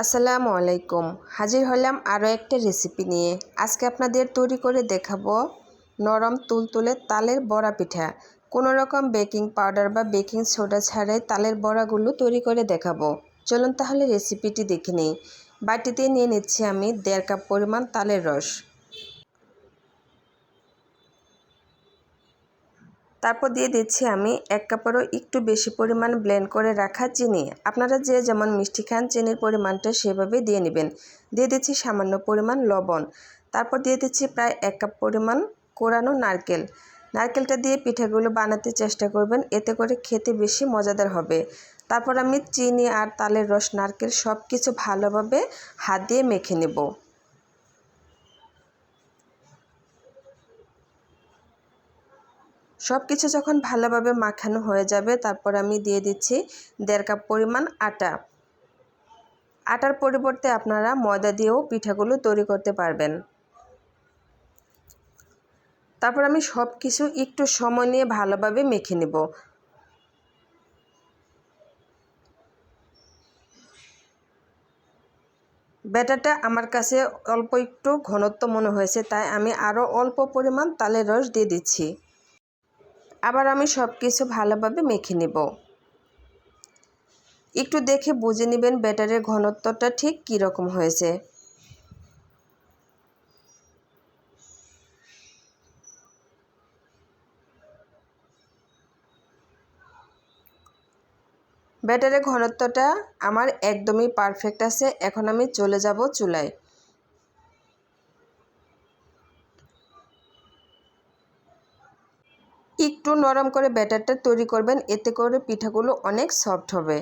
আসসালামু আলাইকুম। হাজির হলাম আরও একটা রেসিপি নিয়ে। আজকে আপনাদের তৈরি করে দেখাবো নরম তুলতুলে তালের বড়া পিঠা। কোনো রকম বেকিং পাউডার বা বেকিং সোডা ছাড়াই তালের বড়াগুলো তৈরি করে দেখাবো। চলুন তাহলে রেসিপিটি দেখে নিই। বাটিতে নিয়ে নিচ্ছি আমি দেড় কাপ পরিমাণ তালের রস। তারপর দিয়ে দিচ্ছি আমি এক কাপেরও একটু বেশি পরিমাণ ব্লেন্ড করে রাখা চিনি। আপনারা যে যেমন মিষ্টি খান, চিনির পরিমাণটা সেভাবে দিয়ে নেবেন। দিয়ে দিচ্ছি সামান্য পরিমাণ লবণ। তারপর দিয়ে দিচ্ছি প্রায় এক কাপ পরিমাণ কোরানো নারকেল। নারকেলটা দিয়ে পিঠাগুলো বানাতে চেষ্টা করবেন, এতে করে খেতে বেশি মজাদার হবে। তারপর আমি চিনি আর তালের রস, নারকেল সব কিছু ভালোভাবে হাত দিয়ে মেখে নেব। সব কিছু যখন ভালোভাবে মাখানো হয়ে যাবে, তারপর আমি দিয়ে দিচ্ছি দেড় কাপ পরিমাণ আটা। আটার পরিবর্তে আপনারা ময়দা দিয়েও পিঠাগুলো তৈরি করতে পারবেন। তারপর আমি সব কিছু একটু সময় নিয়ে ভালোভাবে মেখে নেব। ব্যাটারটা আমার কাছে অল্প একটু ঘনত্ব মনে হয়েছে, তাই আমি আরও অল্প পরিমাণ তালের রস দিয়ে দিচ্ছি। আবার আমি সব কিছু ভালোভাবে মেখে নেব। একটু দেখে বুঝে নেবেন ব্যাটারের ঘনত্বটা ঠিক কীরকম হয়েছে। ব্যাটারের ঘনত্বটা আমার একদমই পারফেক্ট আছে, এখন আমি চলে যাব চুলায়। একটু নরম করে ব্যাটারটা তৈরি করবেন, এতে করে পিঠাগুলো অনেক সফট হবে।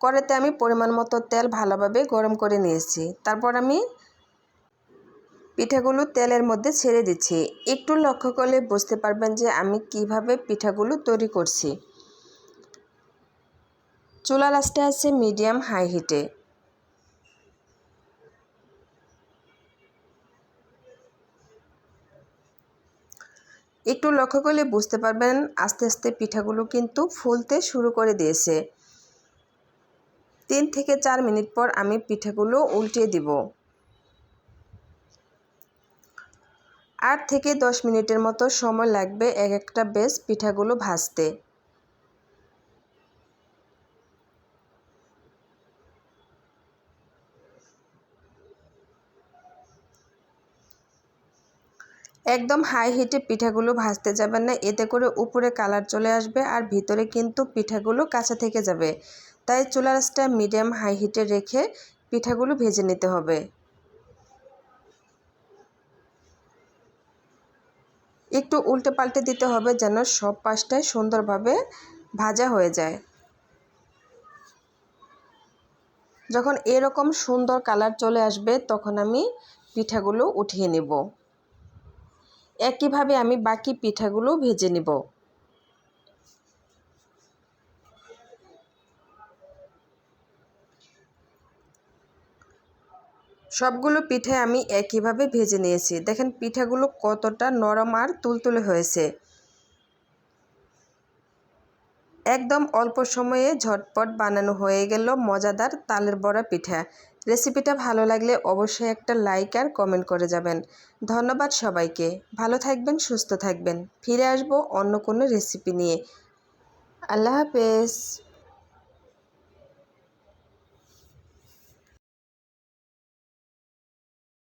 কড়াইতে আমি পরিমাণ মতো তেল ভালোভাবে গরম করে নিয়েছি। তারপর আমি পিঠাগুলো তেলের মধ্যে ছেড়ে দিচ্ছি। একটু লক্ষ্য করলে বুঝতে পারবেন যে আমি কীভাবে পিঠাগুলো তৈরি করছি। চুলা লাস্টে আছে মিডিয়াম হাই হিটে। একটু লক্ষ্য করলে বুঝতে পারবেন আস্তে আস্তে পিঠাগুলো কিন্তু ফুলতে শুরু করে দিয়েছে। তিন থেকে চার মিনিট পর আমি পিঠাগুলো উল্টে দিব। আট থেকে দশ মিনিটের মতো সময় লাগবে এক একটা বেশ পিঠাগুলো ভাজতে। একদম হাই হিটে পিঠাগুলো ভাজতে যাবেন না, এতে করে উপরে কালার চলে আসবে আর ভিতরে কিন্তু পিঠাগুলো কাঁচা থেকে যাবে। তাই চুলার আঁচটা মিডিয়াম হাই হিটে রেখে পিঠাগুলো ভেজে নিতে হবে। একটু উল্টে পাল্টে দিতে হবে যেন সব পাশটায় সুন্দরভাবে ভাজা হয়ে যায়। যখন এরকম সুন্দর কালার চলে আসবে, তখন আমি পিঠাগুলো উঠিয়ে নেব। একইভাবে আমি বাকি পিঠাগুলো ভেজে নেব। সবগুলো পিঠে আমি একইভাবে ভেজে নিয়েছি। দেখেন পিঠাগুলো কতটা নরম আর তুলতুলে হয়েছে। একদম অল্প সময়ে ঝটপট বানানো হয়ে গেল মজাদার তালের বড়া পিঠা। রেসিপিটা ভালো লাগলে অবশ্যই একটা লাইক আর কমেন্ট করে যাবেন। ধন্যবাদ সবাইকে। ভালো থাকবেন, সুস্থ থাকবেন। ফিরে আসব অন্য কোনো রেসিপি নিয়ে। আল্লাহ হাফেজ।